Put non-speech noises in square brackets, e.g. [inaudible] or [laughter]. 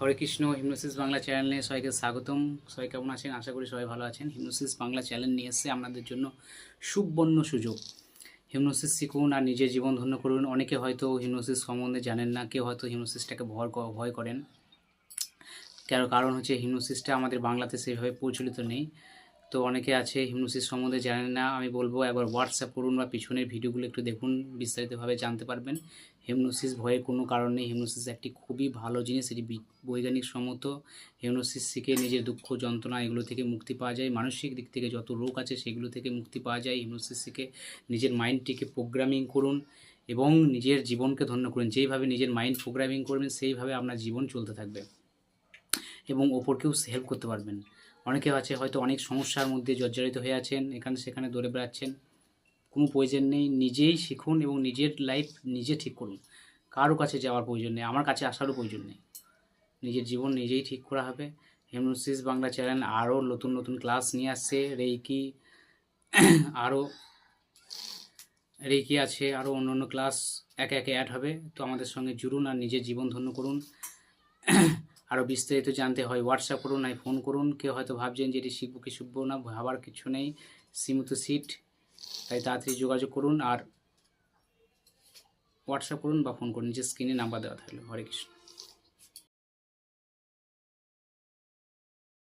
হরে কৃষ্ণ হিমনোসিস বাংলা চ্যানেল নিয়ে সবাইকে স্বাগতম। সবাই কেমন আছেন? আশা করি সবাই ভালো আছেন। হিমনোসিস বাংলা চ্যানেল নিয়ে এসে আপনাদের জন্য সুবর্ণ সুযোগ। হিমনোসিস শিখুন আর নিজের জীবন ধন্য করুন। অনেকে হয়তো হিমনোসিস সম্বন্ধে জানেন না, কেউ হয়তো হিমনোসিসটাকে ভয় ভয় করেন। কারণ কারণ হচ্ছে হিমনোসিসটা আমাদের বাংলাতে সেভাবে প্রচলিত নেই। তো অনেকে আছে, হিমনোসিস সম্বন্ধে জানেন না, আমি বলব একবার হোয়াটসঅ্যাপ করুন বা পিছনের ভিডিওগুলো একটু দেখুন, বিস্তারিতভাবে জানতে পারবেন। হিমনোসিস ভয়ের কোনো কারণ নেই, হিমনোসিস একটি খুবই ভালো জিনিস, এটি বৈজ্ঞানিক সম্মত। হিমনোসিস শিখে নিজের দুঃখ, যন্ত্রণা এগুলো থেকে মুক্তি পাওয়া যায়। মানসিক দিক থেকে যত রোগ আছে সেগুলো থেকে মুক্তি পাওয়া যায়। হিমনোসিস শিখে নিজের মাইন্ডটিকে প্রোগ্রামিং করুন এবং নিজের জীবনকে ধন্য করুন। যেইভাবে নিজের মাইন্ড প্রোগ্রামিং করবেন, সেইভাবে আপনার জীবন চলতে থাকবে। এবং ওপরকেও হেল্প করতে পারবেন। অনেকে আছে হয়তো অনেক সমস্যার মধ্যে জর্জরিত হয়ে আছেন, এখানে সেখানে দৌড়ে বেড়াচ্ছেন। কোনো প্রয়োজন নেই, নিজেই শিখুন এবং নিজের লাইফ নিজে ঠিক করুন। কারও কাছে যাওয়ার প্রয়োজন নেই, আমার কাছে আসারও প্রয়োজন নেই। নিজের জীবন নিজেই ঠিক করা হবে। হেমনোসিস বাংলা চ্যানেল আরও নতুন নতুন ক্লাস নিয়ে আসছে। রেইকি [clears throat] আরও রেইকি আছে, আরও অন্য অন্য ক্লাস একে একে অ্যাড হবে। তো আমাদের সঙ্গে জুড়ুন আর নিজের জীবন ধন্য করুন। [clears throat] আরও বিস্তারিত জানতে হয় হোয়াটসঅ্যাপ করুন নাই ফোন করুন। কেউ হয়তো ভাবছেন যে এটি শিখব কি শিখব না, ভাবার কিছু নেই। সীমিত সিট তাই তাড়াতাড়ি যোগাযোগ করুন আর হোয়াটসঅ্যাপ করুন বা ফোন করুন যে স্ক্রিনে নাম্বার দেওয়া থাকল। হরে কৃষ্ণ।